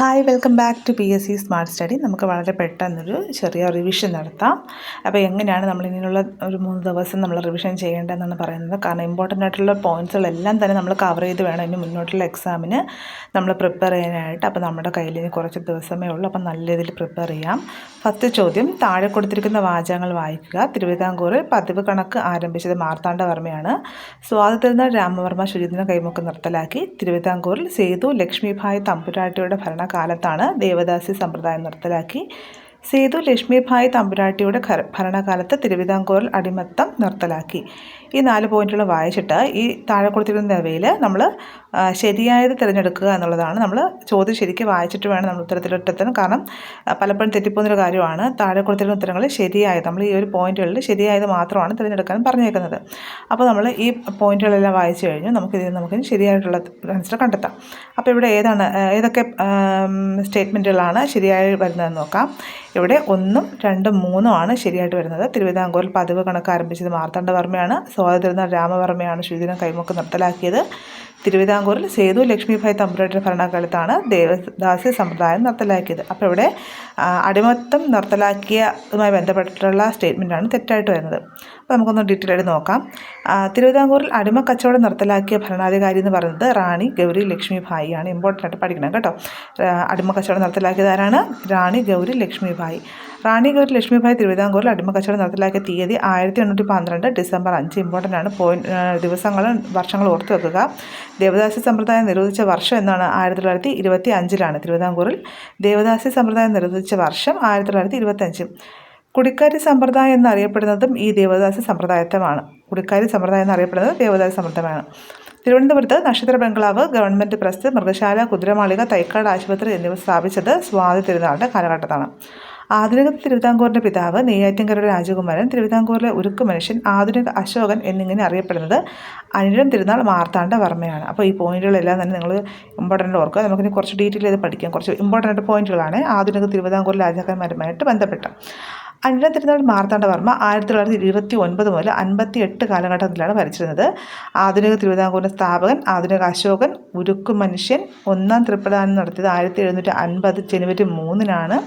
Hi welcome back to P S C smart study നമുക്ക് വളരെ പെട്ടെന്നൊരു ചെറിയ റിവിഷൻ നടത്താം. അപ്പോൾ എങ്ങനെയാണ് നമ്മൾ ഇനിയുള്ള ഒരു മൂന്ന് ദിവസം നമ്മൾ റിവിഷൻ ചെയ്യേണ്ടതെന്നാണ് പറയുന്നത്. കാരണം ഇമ്പോർട്ടന്റ് ആയിട്ടുള്ള പോയിന്റ്സുകളെല്ലാം തന്നെ നമ്മൾ കവർ ചെയ്ത് വേണം ഇനി മുന്നോട്ടുള്ള എക്സാമിന് നമ്മൾ പ്രിപ്പയർ ചെയ്യാനായിട്ട്. അപ്പോൾ നമ്മുടെ കയ്യിൽ ഇനി കുറച്ച് ദിവസമേ ഉള്ളൂ. അപ്പോൾ നല്ല രീതിയിൽ പ്രിപ്പയർ ചെയ്യാം. ഫസ്റ്റ് ചോദ്യം താഴെ കൊടുത്തിരിക്കുന്ന വാചകങ്ങൾ വായിക്കുക. തിരുവിതാംകൂറിൽ പതിവ് കണക്ക് ആരംഭിച്ചത് മാർത്താണ്ഡവർമ്മയാണ്. സ്വാതന്ത്ര്യ രാമവർമ്മ ശുചിദിന കൈമുക്ക് നിർത്തലാക്കി. തിരുവിതാംകൂറിൽ സേതു ലക്ഷ്മിഭായ് തമ്പുരാട്ടിയുടെ ഭരണകാലത്താണ് ദേവദാസി സമ്പ്രദായം നിർത്തലാക്കി സേതു ലക്ഷ്മിഭായ് തമ്പുരാട്ടിയുടെ ഭരണകാലത്ത് തിരുവിതാംകൂറിൽ അടിമത്തം നിർത്തലാക്കി. ഈ നാല് പോയിന്റുകൾ വായിച്ചിട്ട് ഈ താഴെ കൊടുത്തിരുന്നവയിൽ നമ്മൾ ആ, ശരിയായത് തിരഞ്ഞെടുക്കുക എന്നുള്ളതാണ് നമ്മൾ ചോദ്യം ശരിക്കും വായിച്ചിട്ട് വേണം നമ്മൾ ഉത്തരത്തിലെത്താൻ. കാരണം പലപ്പോഴും തെറ്റിപ്പോകുന്നൊരു കാര്യമാണ് താഴെ കൊടുത്തിരുന്ന ഉത്തരങ്ങളിൽ ശരിയായത് നമ്മൾ ഈ ഒരു പോയിന്റുകളിൽ ശരിയായത് മാത്രമാണ് തിരഞ്ഞെടുക്കാൻ പറഞ്ഞേക്കുന്നത്. അപ്പോൾ നമ്മൾ ഈ പോയിന്റുകളെല്ലാം വായിച്ചു കഴിഞ്ഞു നമുക്ക് ഇതിൽ നമുക്ക് ശരിയായിട്ടുള്ള ആൻസർ കണ്ടെത്താം. അപ്പോൾ ഇവിടെ ഏതാണ് ഏതൊക്കെ സ്റ്റേറ്റ്മെന്റുകളാണ് ശരിയായി വരുന്നതെന്ന് നോക്കാം. ഇവിടെ ഒന്നും രണ്ടും മൂന്നും ആണ് ശരിയായിട്ട് വരുന്നത്. തിരുവിതാംകൂറിൽ പതിവ് കണക്ക് ആരംഭിച്ചത് മാർത്താണ്ഡവർമ്മയാണ്. സ്വാതന്ത്ര്യനാൾ രാമവർമ്മയാണ് ശുചിദിനം കൈമുക്ക് നിർത്തലാക്കിയത്. തിരുവിതാംകൂറിൽ സേതു ലക്ഷ്മിഭായ് തമ്പുരാട്ടിയുടെ ഭരണകാലത്താണ് ദേവദാസി സമ്പ്രദായം നിർത്തലാക്കിയത്. അപ്പോൾ ഇവിടെ അടിമത്തം നിർത്തലാക്കിയതുമായി ബന്ധപ്പെട്ടിട്ടുള്ള സ്റ്റേറ്റ്മെന്റാണ് തെറ്റായിട്ട് വരുന്നത്. അപ്പോൾ നമുക്കൊന്ന് ഡീറ്റെയിൽ ആയിട്ട് നോക്കാം. തിരുവിതാംകൂറിൽ അടിമ കച്ചവടം നിർത്തലാക്കിയ ഭരണാധികാരി എന്ന് പറയുന്നത് റാണി ഗൗരി ലക്ഷ്മി ഭായി ആണ്. ഇമ്പോർട്ടന്റ് ആയിട്ട് പഠിക്കണം കേട്ടോ. അടിമ കച്ചവടം നിർത്തലാക്കിയത് ആരാണ്? റാണി ഗൗരി ലക്ഷ്മി ഭായി. റാണി ഗൗരി ലക്ഷ്മിഭായ് തിരുവിതാംകൂറിൽ അടിമ കച്ചവടം നടത്തിലാക്കിയ തീയതി ആയിരത്തി എണ്ണൂറ്റി പന്ത്രണ്ട് ഡിസംബർ അഞ്ച്. ഇമ്പോർട്ടന്റ് ആണ്. പോയിന്റ് ദിവസങ്ങളും വർഷങ്ങൾ ഓർത്തു വെക്കുക. ദേവദാസി സമ്പ്രദായം നിരോധിച്ച വർഷം എന്നാണ് ആയിരത്തി തൊള്ളായിരത്തി ഇരുപത്തി അഞ്ചിലാണ് തിരുവിതാംകൂറിൽ ദേവദാസി സമ്പ്രദായം നിരോധിച്ച വർഷം ആയിരത്തി തൊള്ളായിരത്തി ഇരുപത്തഞ്ച് കുടിക്കാരി സമ്പ്രദായം എന്നറിയപ്പെടുന്നതും ഈ ദേവദാസ സമ്പ്രദായത്വമാണ്. കുടിക്കാരി സമ്പ്രദായം എന്നറിയപ്പെടുന്നത് ദേവദാസ സമ്പ്രദായമാണ്. തിരുവനന്തപുരത്ത് നക്ഷത്ര ബംഗ്ലാവ് ഗവൺമെന്റ് പ്രസ് മൃഗശാല കുതിരമാളിക തൈക്കാട് ആശുപത്രി എന്നിവ സ്ഥാപിച്ചത് സ്വാതി തിരുനാളിന്റെ കാലഘട്ടത്താണ്. ആധുനിക തിരുവിതാംകൂറിന്റെ പിതാവ് നെയ്യാറ്റിൻകരയുടെ രാജകുമാരൻ തിരുവിതാംകൂറിലെ ഉരുക്കു മനുഷ്യൻ ആധുനിക അശോകൻ എന്നിങ്ങനെ അറിയപ്പെടുന്നത് അനിഴം തിരുനാൾ മാർത്താണ്ഡ വർമ്മയാണ്. അപ്പോൾ ഈ പോയിന്റുകളെല്ലാം തന്നെ നിങ്ങൾ ഇമ്പോർട്ടന്റ് ഓർക്കുക. നമുക്കിനി കുറച്ച് ഡീറ്റെയിൽ ചെയ്ത് പഠിക്കാം. കുറച്ച് ഇമ്പോർട്ടന്റ് പോയിന്റുകളാണ് ആധുനിക തിരുവിതാംകൂർ രാജാക്കന്മാരുമായിട്ട് ബന്ധപ്പെട്ട്. അനിഴം തിരുനാൾ മാർത്താണ്ഡവർമ്മ ആയിരത്തി തൊള്ളായിരത്തി ഇരുപത്തി ഒൻപത് മുതൽ അൻപത്തി എട്ട് കാലഘട്ടത്തിലാണ് ഭരിച്ചിരുന്നത്. ആധുനിക തിരുവിതാംകൂറിന്റെ സ്ഥാപകൻ ആധുനിക അശോകൻ ഉരുക്കു മനുഷ്യൻ ഒന്നാം തൃപ്രദാനം നടത്തിയത് ആയിരത്തി എഴുന്നൂറ്റി അൻപത് ജനുവരി മൂന്നിനാണ്.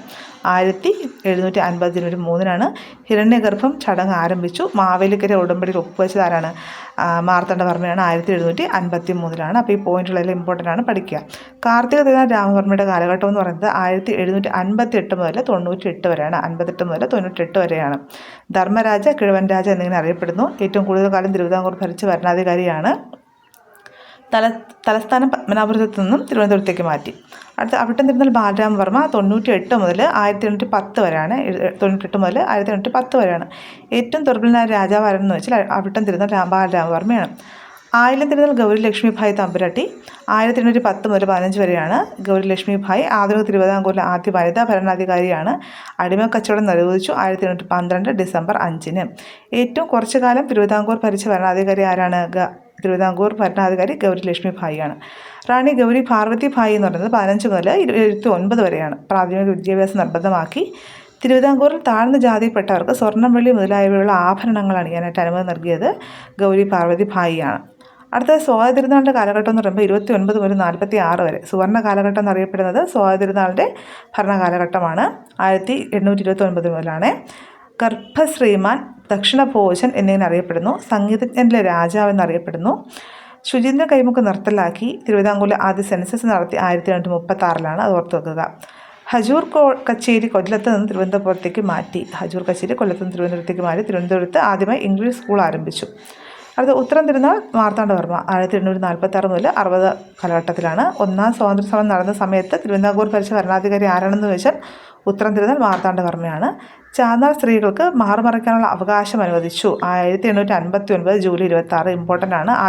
ആയിരത്തി എഴുന്നൂറ്റി അൻപത് ജനുവരി മൂന്നിനാണ് ഹിരണ്യഗർഭം ചടങ്ങ് ആരംഭിച്ചു. മാവേലിക്കര ഉടമ്പടിയിൽ ഒപ്പുവെച്ചത് ആരാണ് മാർത്താണ്ഡവർമ്മയാണ്. ആയിരത്തി എഴുന്നൂറ്റി അൻപത്തി മൂന്നിലാണ്. അപ്പോൾ ഈ പോയിന്റുകളെല്ലാം ഇമ്പോർട്ടന്റ് ആണ് പഠിക്കുക. കാർത്തിക തിരുനാൾ രാമവർമ്മയുടെ കാലഘട്ടം എന്ന് പറയുന്നത് ആയിരത്തി എഴുന്നൂറ്റി അൻപത്തി എട്ട് മുതൽ തൊണ്ണൂറ്റി എട്ട് വരെയാണ്. അൻപത്തെട്ട് മുതൽ തൊണ്ണൂറ്റെട്ട് വരെയാണ്. ധർമ്മരാജ കിഴവൻ രാജ എന്നിങ്ങനെ അറിയപ്പെടുന്നു. ഏറ്റവും കൂടുതൽ കാലം തിരുവിതാംകൂർ ഭരിച്ച ഭരണാധികാരിയാണ് തല തലസ്ഥാനം പത്മനാഭപുരത്തു നിന്നും തിരുവനന്തപുരത്തേക്ക് മാറ്റി. അടുത്ത അവിട്ടം ബാലരാമ വർമ്മ തൊണ്ണൂറ്റി എട്ട് മുതൽ ആയിരത്തി എണ്ണൂറ്റി പത്ത് വരെയാണ് തൊണ്ണൂറ്റി എട്ട് മുതൽ ആയിരത്തി എണ്ണൂറ്റി പത്ത് വരെയാണ്. ഏറ്റവും ദുർബലനായ രാജാവാരം എന്ന് വെച്ചാൽ അവിട്ടം തിരുന്ന രാം ബാലരാമവർമ്മയാണ് ആയിരം തിരുനാൾ ഗൗരി ലക്ഷ്മിഭായ് തമ്പുരാട്ടി ആയിരത്തി എണ്ണൂറ്റി പത്ത് മുതൽ പതിനഞ്ച് വരെയാണ് ഗൗരി ലക്ഷ്മിഭായ് ആധുനിക തിരുവിതാംകൂറിലെ ആദ്യ വനിതാ ഭരണാധികാരിയാണ്. അടിമ കച്ചവടം നിർവഹിച്ചു ആയിരത്തി എണ്ണൂറ്റി പന്ത്രണ്ട് ഡിസംബർ അഞ്ചിന്. ഏറ്റവും കുറച്ചു കാലം തിരുവിതാംകൂർ ഭരിച്ച ഭരണാധികാരി ആരാണ്? തിരുവിതാംകൂർ ഭരണാധികാരി ഗൗരി ലക്ഷ്മി ഭായിയാണ്. റാണി ഗൗരി പാർവതി ഭായി എന്ന് പറയുന്നത് പതിനഞ്ച് മുതൽ ഇരുപത്തി ഒൻപത് വരെയാണ്. പ്രാഥമിക വിദ്യാഭ്യാസം നിർബന്ധമാക്കി തിരുവിതാംകൂറിൽ താഴ്ന്ന ജാതിയിൽപ്പെട്ടവർക്ക് സ്വർണം വെള്ളി മുതലായവയുള്ള ആഭരണങ്ങൾ അണിയാനായിട്ട് അനുമതി നൽകിയത് ഗൗരി പാർവതി ഭായിയാണ്. അടുത്ത സ്വാതന്ത്ര്യനാളിന്റെ കാലഘട്ടം എന്ന് പറയുമ്പോൾ ഇരുപത്തി ഒൻപത് മുതൽ നാൽപ്പത്തി ആറ് വരെ. സുവർണ കാലഘട്ടം എന്നറിയപ്പെടുന്നത് സ്വാതന്ത്ര്യനാളിന്റെ ഭരണകാലഘട്ടമാണ്. ആയിരത്തി എണ്ണൂറ്റി ഇരുപത്തി ഒൻപത് മുതലാണ്. ഗർഭശ്രീമാൻ ദക്ഷിണഭോജൻ എന്നിങ്ങനെ അറിയപ്പെടുന്നു സംഗീതജ്ഞനിലെ രാജാവ് എന്നറിയപ്പെടുന്നു. ശുചീന്ദ്ര കൈമുക്ക് നിർത്തലാക്കി തിരുവിതാംകൂറിലെ ആദ്യ സെൻസസ് നടത്തി ആയിരത്തി എണ്ണൂറ്റി മുപ്പത്തി ആറിലാണ് അത് ഓർത്ത് വെക്കുക. ഹജൂർ കോ കച്ചേരി കൊല്ലത്ത് നിന്ന് തിരുവനന്തപുരത്തേക്ക് മാറ്റി. ഹജൂർ കച്ചേരി കൊല്ലത്ത് നിന്ന് തിരുവനന്തപുരത്തേക്ക് മാറ്റി തിരുവനന്തപുരത്ത് ആദ്യമായി ഇംഗ്ലീഷ് സ്കൂൾ ആരംഭിച്ചു. അടുത്ത ഉത്തരം തിരുനാൾ മാർത്താണ്ഡവർമ്മ. ആയിരത്തി എണ്ണൂറ്റി നാൽപ്പത്തി ആറ് മുതൽ അറുപത് കാലഘട്ടത്തിലാണ് ഒന്നാം സ്വാതന്ത്ര്യ സമരം നടന്ന സമയത്ത് തിരുവിതാംകൂർ ഭരിച്ച ഭരണാധികാരി ആരാണെന്ന് ചോദിച്ചാൽ ഉത്തരം തിരുനാൾ മാർത്താണ്ഡവർമ്മയാണ്. ചാന്നാർ സ്ത്രീകൾക്ക് മാറുമറയ്ക്കാനുള്ള അവകാശം അനുവദിച്ചു. ആയിരത്തി എണ്ണൂറ്റി അൻപത്തി ഒൻപത് ജൂലൈ ഇരുപത്തി ആറ് ഇമ്പോർട്ടന്റ് ആണ്. ആ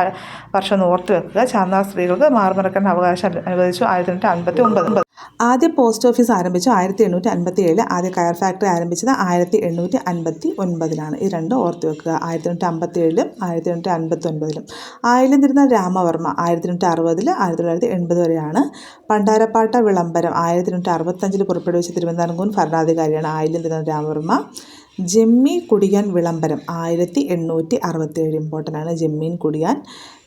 വർഷം ഓർത്ത് വെക്കുക. ചാന്നാർ സ്ത്രീകൾക്ക് മാറുമറയ്ക്കാനുള്ള അവകാശം അനുവദിച്ചു ആയിരത്തി എണ്ണൂറ്റി അൻപത്തി ഒമ്പത് ആദ്യ പോസ്റ്റ് ഓഫീസ് ആരംഭിച്ചു ആയിരത്തി എണ്ണൂറ്റി അൻപത്തി ഏഴ് ആദ്യ കയർ ഫാക്ടറി ആരംഭിച്ചത് ആയിരത്തി എണ്ണൂറ്റി അൻപത്തി ഒൻപതിലാണ് ഈ രണ്ട് ഓർത്ത് വെക്കുക. ആയിരത്തി എണ്ണൂറ്റി അമ്പത്തി ഏഴിലും ആയിരത്തി എണ്ണൂറ്റി അൻപത്തി ഒൻപതിലും ആയിരം തിരുന്ന രാമവർമ്മ ആയിരത്തി എണ്ണൂറ്റി അറുപതിൽ ആയിരത്തി തൊള്ളായിരത്തി എൺപത് വരെയാണ്. പണ്ടാരപ്പാട്ട വിളംബരം ആയിരത്തി എണ്ണൂറ്റി അറുപത്തഞ്ചിൽ പുറപ്പെടുവിച്ച തിരുവനന്തപുരം ഭരണാധികാരിയാണ് ആയിരം തിരുന്ന രാമവർമ്മ ജമ്മി കുടിയാൻ വിളംബരം. ആയിരത്തി എണ്ണൂറ്റി അറുപത്തി ഏഴ് ഇമ്പോർട്ടന്റ് ആണ് ജമ്മീൻ കുടിയാൻ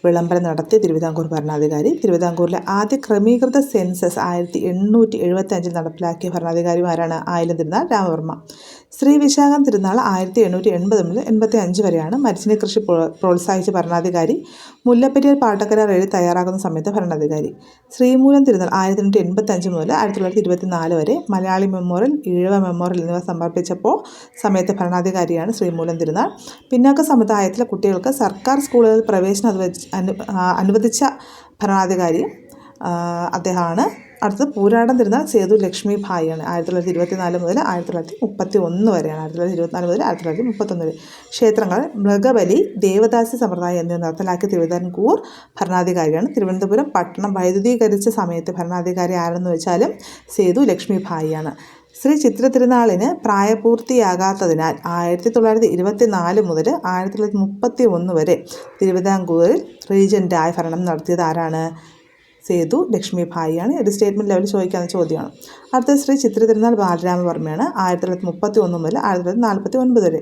വിളംബരം നടത്തിയ തിരുവിതാംകൂർ ഭരണാധികാരി. തിരുവിതാംകൂറിലെ ആദ്യ ക്രമീകൃത സെൻസസ് ആയിരത്തി എണ്ണൂറ്റി എഴുപത്തി അഞ്ചിൽ നടപ്പിലാക്കിയ ഭരണാധികാരിമാരാണ് ആയിരം തിരുനാൾ രാമവർമ്മ. ശ്രീ വിശാഖം തിരുനാൾ ആയിരത്തി എണ്ണൂറ്റി എൺപത് മുതൽ എൺപത്തി അഞ്ച് വരെയാണ് മരിച്ചിനി കൃഷി പ്രോ- പ്രോത്സാഹിച്ച ഭരണാധികാരി. മുല്ലപ്പെരിയാർ പാട്ടക്കരാർ എഴുതി തയ്യാറാക്കുന്ന സമയത്ത് ഭരണാധികാരി. ശ്രീമൂലം തിരുനാൾ ആയിരത്തി എണ്ണൂറ്റി എൺപത്തി അഞ്ച് മുതൽ ആയിരത്തി തൊള്ളായിരത്തി ഇരുപത്തി നാല് വരെ മലയാളി മെമ്മോറിയൽ ഈഴവ മെമ്മോറിയൽ എന്നിവ സമർപ്പിച്ചപ്പോൾ സമയത്ത് ഭരണാധികാരിയാണ് ശ്രീമൂലം തിരുനാൾ. പിന്നാക്ക സമുദായത്തിലെ കുട്ടികൾക്ക് സർക്കാർ സ്കൂളുകളിൽ പ്രവേശനം അനുവദിച്ച ഭരണാധികാരി ഭരണാധികാരിയും അദ്ദേഹമാണ്. അടുത്തത് പൂരാടം തിരുനാൾ സേതു ലക്ഷ്മി ഭായിയാണ്. ആയിരത്തി തൊള്ളായിരത്തി ഇരുപത്തി നാല് മുതൽ ആയിരത്തി തൊള്ളായിരത്തി മുപ്പത്തി ഒന്ന് വരെയാണ്. ആയിരത്തി തൊള്ളായിരത്തി ഇരുപത്തിനാല് മുതൽ ആയിരത്തി തൊള്ളായിരത്തി മുപ്പത്തൊന്ന് വരെ. ക്ഷേത്രങ്ങൾ മൃഗബലി ദേവദാസി സമ്പ്രദായം എന്നിവ നടത്തലാക്കിയ തിരുവിതാംകൂർ ഭരണാധികാരിയാണ്. തിരുവനന്തപുരം പട്ടണം വൈദ്യുതീകരിച്ച സമയത്ത് ഭരണാധികാരി ആരെന്ന് വെച്ചാലും സേതു ലക്ഷ്മി ഭായിയാണ്. ശ്രീ ചിത്ര തിരുനാളിന് പ്രായപൂർത്തിയാകാത്തതിനാൽ ആയിരത്തി തൊള്ളായിരത്തി ഇരുപത്തി നാല് മുതൽ ആയിരത്തി തൊള്ളായിരത്തി മുപ്പത്തി ഒന്ന് വരെ തിരുവിതാംകൂറിൽ റീജന്റായി ഭരണം നടത്തിയത് ആരാണ്? സേതു ലക്ഷ്മി ഭായിയാണ്. ഇത് സ്റ്റേറ്റ്മെന്റ് ലെവലിൽ ചോദിക്കാവുന്ന ചോദ്യമാണ്. അടുത്ത ശ്രീ ചിത്ര തിരുനാൾ ബാലരാമവർമ്മയാണ്. ആയിരത്തി തൊള്ളായിരത്തി മുപ്പത്തി ഒന്ന് മുതൽ ആയിരത്തി തൊള്ളായിരത്തി നാൽപ്പത്തി ഒൻപത് വരെ.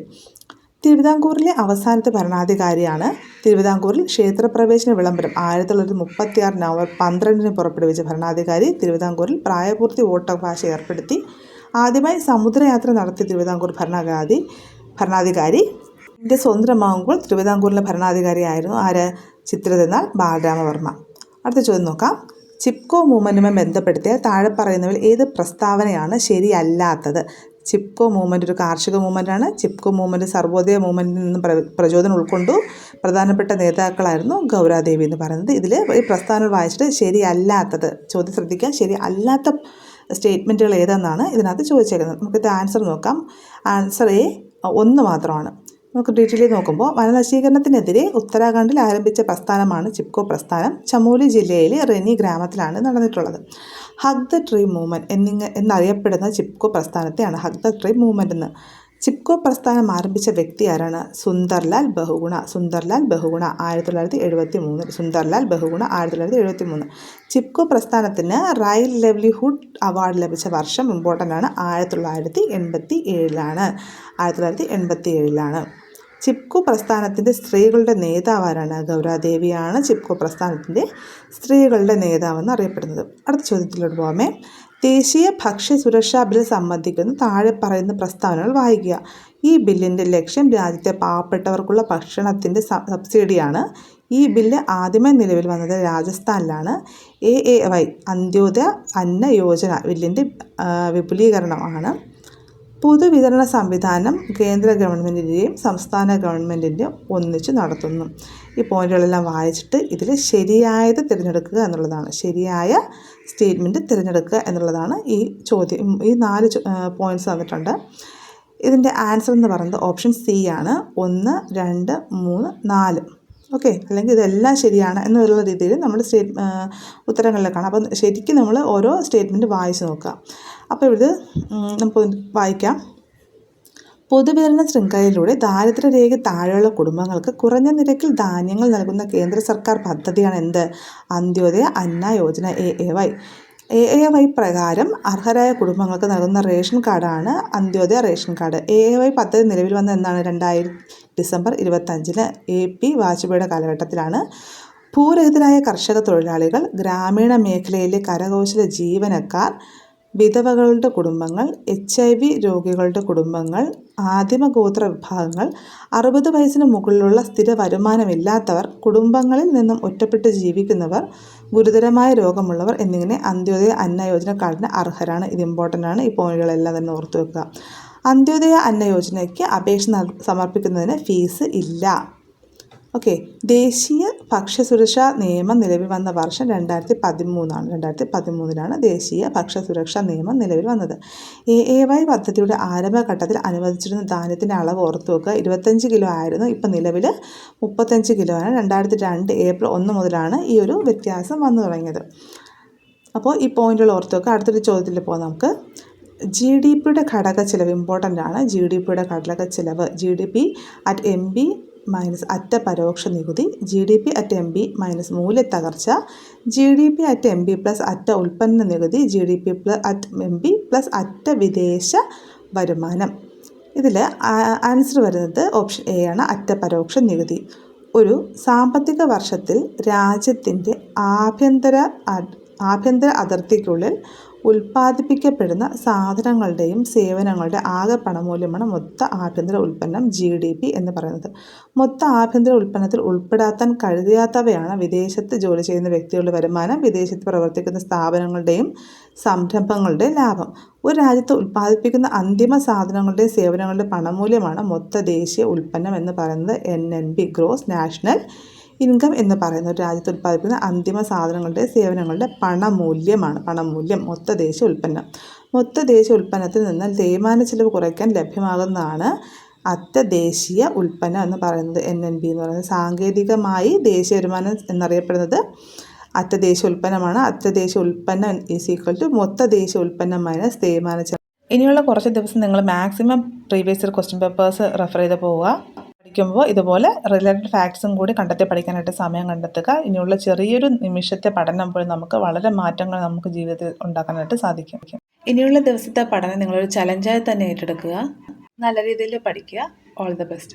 തിരുവിതാംകൂറിലെ അവസാനത്തെ ഭരണാധികാരിയാണ് തിരുവിതാംകൂറിൽ ക്ഷേത്രപ്രവേശന വിളംബരം ആയിരത്തി തൊള്ളായിരത്തി മുപ്പത്തി ആറ് നവംബർ പന്ത്രണ്ടിന് പുറപ്പെടുവിച്ച ഭരണാധികാരി തിരുവിതാംകൂറിൽ പ്രായപൂർത്തി വോട്ടവകാശ ഏർപ്പെടുത്തി. ആദ്യമായി സമുദ്രയാത്ര നടത്തിയ തിരുവിതാംകൂർ ഭരണാധികാരി ഭരണാധികാരി. ഇന്ത്യ സ്വന്തമാകുമ്പോൾ തിരുവിതാംകൂറിലെ ഭരണാധികാരിയായിരുന്നു ആര്? ചിത്രതെന്നാൽ ബാലരാമവർമ്മ. അടുത്ത ചോദ്യം നോക്കാം. ചിപ്കോ മൂവ്മെന്റുമായി ബന്ധപ്പെടുത്തിയ താഴെ പറയുന്നവയിൽ ഏത് പ്രസ്താവനയാണ് ശരിയല്ലാത്തത്? ചിപ്കോ മൂവ്മെന്റ് ഒരു കാർഷിക മൂവ്മെന്റാണ് ചിപ്കോ മൂവ്മെന്റ് സർവോദയ മൂവ്മെന്റിൽ നിന്ന് പ്ര പ്രചോദനം ഉൾക്കൊണ്ടു. പ്രധാനപ്പെട്ട നേതാക്കളായിരുന്നു ഗൗരാദേവി എന്ന് പറയുന്നത്. ഇതിൽ ഈ പ്രസ്താവന വായിച്ചിട്ട് ശരിയല്ലാത്തത് ചോദ്യം ശ്രദ്ധിക്കുക ശരി അല്ലാത്ത സ്റ്റേറ്റ്മെന്റുകൾ ഏതെന്നാണ് ഇതിനകത്ത് ചോദിച്ചേക്കുന്നത്. നമുക്കിത് ആൻസർ നോക്കാം. ആൻസർ എ ഒന്ന് മാത്രമാണ്. നമുക്ക് ഡീറ്റെയിൽ നോക്കുമ്പോൾ വനനശീകരണത്തിനെതിരെ ഉത്തരാഖണ്ഡിൽ ആരംഭിച്ച പ്രസ്ഥാനമാണ് ചിപ്കോ പ്രസ്ഥാനം. ചമോലി ജില്ലയിലെ റെനി ഗ്രാമത്തിലാണ് നടന്നിട്ടുള്ളത്. ഹഗ് ദ ട്രീ മൂവ്മെന്റ് എന്നിങ്ങ എന്നറിയപ്പെടുന്ന ചിപ്കോ പ്രസ്ഥാനത്തെയാണ് ഹഗ് ദ ട്രീ മൂവ്മെന്റ് എന്ന്. ചിപ്കോ പ്രസ്ഥാനം ആരംഭിച്ച വ്യക്തി ആരാണ്? സുന്ദർലാൽ ബഹുഗുണ. സുന്ദർലാൽ ബഹുഗുണ ആയിരത്തി തൊള്ളായിരത്തി എഴുപത്തി മൂന്ന് സുന്ദർലാൽ ബഹുഗുണ ആയിരത്തി തൊള്ളായിരത്തി എഴുപത്തി മൂന്ന് ചിപ്കോ പ്രസ്ഥാനത്തിന് റയൽ ലെവ്ലിഹുഡ് അവാർഡ് ലഭിച്ച വർഷം ഇമ്പോർട്ടന്റ് ആണ് ആയിരത്തി തൊള്ളായിരത്തി എൺപത്തി ഏഴിലാണ് ആയിരത്തി തൊള്ളായിരത്തി എൺപത്തി ഏഴിലാണ് ചിപ്കോ പ്രസ്ഥാനത്തിന്റെ സ്ത്രീകളുടെ നേതാവാരാണ് ഗൗരാദേവിയാണ് ചിപ്കു പ്രസ്ഥാനത്തിന്റെ സ്ത്രീകളുടെ നേതാവെന്ന് അറിയപ്പെടുന്നത്. അടുത്ത ചോദ്യത്തിലോട്ട് പോകാമേ ദേശീയ ഭക്ഷ്യ സുരക്ഷാ ബിൽ സംബന്ധിക്കുന്ന താഴെ പറയുന്ന പ്രസ്താവനകൾ വായിക്കുക. ഈ ബില്ലിന്റെ ലക്ഷ്യം രാജ്യത്തെ പാവപ്പെട്ടവർക്കുള്ള ഭക്ഷണത്തിന്റെ സബ്സിഡിയാണ്. ഈ ബില്ല് ആദ്യമേ നിലവിൽ വന്നത് രാജസ്ഥാനിലാണ്. A A Y Antyodaya Anna Yojana ബില്ലിന്റെ വിപുലീകരണമാണ്. പൊതുവിതരണ സംവിധാനം കേന്ദ്ര ഗവൺമെന്റിന്റെയും സംസ്ഥാന ഗവൺമെന്റിന്റെയും ഒന്നിച്ച് നടത്തുന്നു. ഈ പോയിന്റുകളെല്ലാം വായിച്ചിട്ട് ഇതിൽ ശരിയായത് തിരഞ്ഞെടുക്കുക എന്നുള്ളതാണ്. ശരിയായ സ്റ്റേറ്റ്മെന്റ് തിരഞ്ഞെടുക്കുക എന്നുള്ളതാണ് ഈ ചോദ്യം. ഈ നാല് പോയിന്റ്സ് തന്നിട്ടുണ്ട് ഇതിന്റെ ആൻസർ എന്ന് പറയുന്നത് ഓപ്ഷൻ സി ആണ്. ഒന്ന് രണ്ട് മൂന്ന് നാല്. ഓക്കെ? അല്ലെങ്കിൽ ഇതെല്ലാം ശരിയാണ് എന്നുള്ള രീതിയിൽ നമ്മൾ സ്റ്റേറ്റ് ഉത്തരങ്ങളിലേക്കാണ് കാണാം. അപ്പം ശരിക്കും നമ്മൾ ഓരോ സ്റ്റേറ്റ്മെന്റ് വായിച്ച് നോക്കുക. അപ്പോൾ ഇത് നമുക്ക് വായിക്കാം. പൊതുവിതരണ ശൃംഖലയിലൂടെ ദാരിദ്ര്യരേഖ താഴെയുള്ള കുടുംബങ്ങൾക്ക് കുറഞ്ഞ നിരക്കിൽ ധാന്യങ്ങൾ നൽകുന്ന കേന്ദ്ര സർക്കാർ പദ്ധതിയാണ് എന്ത്? Antyodaya Anna Yojana A A Y. A A Y പ്രകാരം അർഹരായ കുടുംബങ്ങൾക്ക് നൽകുന്ന റേഷൻ കാർഡാണ് Antyodaya ration card. A A Y പദ്ധതി നിലവിൽ വന്ന എന്നാണ് രണ്ടായിരം ഡിസംബർ ഇരുപത്തഞ്ചിന് എ പി വാജ്പേയിയുടെ കാലഘട്ടത്തിലാണ്. ഭൂരഹിതരായ കർഷക തൊഴിലാളികൾ ഗ്രാമീണ മേഖലയിലെ കരകൗശല ജീവനക്കാർ വിധവകളുടെ കുടുംബങ്ങൾ എച്ച് ഐ വി രോഗികളുടെ കുടുംബങ്ങൾ ആദിമ ഗോത്ര വിഭാഗങ്ങൾ അറുപത് വയസ്സിന് മുകളിലുള്ള സ്ഥിര വരുമാനമില്ലാത്തവർ കുടുംബങ്ങളിൽ നിന്നും ഒറ്റപ്പെട്ട് ജീവിക്കുന്നവർ ഗുരുതരമായ രോഗമുള്ളവർ എന്നിങ്ങനെ അന്ത്യോദയ അന്ന യോജന കാർഡിന് അർഹരാണ്. ഇത് ഇമ്പോർട്ടന്റ് ആണ്. ഈ പോയിന്റുകളെല്ലാം തന്നെ ഓർത്തു വെക്കുക അന്ത്യോദയ അന്ന യോജനയ്ക്ക് അപേക്ഷ സമർപ്പിക്കുന്നതിന് ഫീസ് ഇല്ല. ഓക്കെ ദേശീയ ഭക്ഷ്യസുരക്ഷാ നിയമം നിലവിൽ വന്ന വർഷം രണ്ടായിരത്തി പതിമൂന്നാണ് രണ്ടായിരത്തി പതിമൂന്നിലാണ് ദേശീയ ഭക്ഷ്യസുരക്ഷാ നിയമം നിലവിൽ വന്നത്. എ എ വൈ പദ്ധതിയുടെ ആരംഭഘട്ടത്തിൽ അനുവദിച്ചിരുന്ന ധാന്യത്തിന്റെ അളവ് ഓർത്തു വെക്കുക. ഇരുപത്തഞ്ച് കിലോ ആയിരുന്നു ഇപ്പം നിലവിൽ മുപ്പത്തഞ്ച് കിലോ ആണ് രണ്ടായിരത്തി രണ്ട് ഏപ്രിൽ ഒന്ന് മുതലാണ് ഈ ഒരു വ്യത്യാസം വന്നു തുടങ്ങിയത്. അപ്പോൾ ഈ പോയിന്റുകൾ ഓർത്തു വെക്കുക. അടുത്തൊരു ചോദ്യത്തിൽ പോകാം നമുക്ക്. ജി ഡി പിയുടെ ഘടക ചിലവ് ഇമ്പോർട്ടന്റ് ആണ്. ജി ഡി പിയുടെ ഘടക ചിലവ് G D P at M B minus അറ്റ പരോക്ഷ നികുതി G D P at M B minus മൂല്യത്തകർച്ച G D P at M B plus അറ്റ ഉൽപ്പന്ന നികുതി G D P plus at M B plus അറ്റ വിദേശ വരുമാനം. ഇതിൽ ആൻസർ വരുന്നത് ഓപ്ഷൻ എ ആണ് അറ്റ പരോക്ഷ നികുതി. ഒരു സാമ്പത്തിക വർഷത്തിൽ രാജ്യത്തിന്റെ ആഭ്യന്തര ആഭ്യന്തര അതിർത്തിക്കുള്ളിൽ ഉൽപ്പാദിപ്പിക്കപ്പെടുന്ന സാധനങ്ങളുടെയും സേവനങ്ങളുടെ ആകെ പണമൂല്യമാണ് മൊത്ത ആഭ്യന്തര ഉൽപ്പന്നം ജി ഡി പി എന്ന് പറയുന്നത്. മൊത്ത ആഭ്യന്തര ഉൽപ്പന്നത്തിൽ ഉൾപ്പെടാത്താൻ കഴിയാത്തവയാണ് വിദേശത്ത് ജോലി ചെയ്യുന്ന വ്യക്തികളുടെ വരുമാനം വിദേശത്ത് പ്രവർത്തിക്കുന്ന സ്ഥാപനങ്ങളുടെയും സംരംഭങ്ങളുടെ ലാഭം. ഒരു രാജ്യത്ത് ഉൽപ്പാദിപ്പിക്കുന്ന അന്തിമ സാധനങ്ങളുടെയും സേവനങ്ങളുടെ പണമൂല്യമാണ് മൊത്ത ദേശീയ ഉൽപ്പന്നം എന്ന് പറയുന്നത് N N B gross national income എന്ന് പറയുന്ന ഒരു രാജ്യത്ത് ഉൽപ്പാദിപ്പിക്കുന്ന അന്തിമ സാധനങ്ങളുടെ സേവനങ്ങളുടെ പണമൂല്യമാണ്. പണമൂല്യം മൊത്ത ദേശീയ ഉൽപ്പന്നം. മൊത്ത ദേശീയ ഉൽപ്പന്നത്തിൽ നിന്ന് തേയ്മാന ചിലവ് കുറയ്ക്കാൻ ലഭ്യമാകുന്നതാണ് അത്യദേശീയ ഉൽപ്പന്നം എന്ന് പറയുന്നത്. എൻ എൻ ബി എന്ന് പറയുന്നത് സാങ്കേതികമായി ദേശീയ വരുമാനം എന്നറിയപ്പെടുന്നത് അത്യദേശീയ ഉൽപ്പന്നമാണ്. അത്യദേശീയ ഉൽപ്പന്നം ഈസ് ഈക്വൽ ടു മൊത്ത ദേശീയ ഉൽപ്പന്നം മൈനസ് തേയ്മാന ചെലവ്. ഇനിയുള്ള കുറച്ച് ദിവസം നിങ്ങൾ maximum previous year question papers refer ചെയ്ത് പോവുക. പഠിക്കുമ്പോൾ ഇതുപോലെ റിലേറ്റഡ് ഫാക്ട്സും കൂടി കണ്ടെത്തി പഠിക്കാനായിട്ട് സമയം കണ്ടെത്തുക. ഇനിയുള്ള ചെറിയൊരു നിമിഷത്തെ പഠനം പോലും നമുക്ക് വളരെ മാറ്റങ്ങൾ നമുക്ക് ജീവിതത്തിൽ ഉണ്ടാക്കാനായിട്ട് സാധിക്കും. ഇനിയുള്ള ദിവസത്തെ പഠനം നിങ്ങളൊരു ചലഞ്ചായി തന്നെ ഏറ്റെടുക്കുക. നല്ല രീതിയിൽ പഠിക്കുക. All the best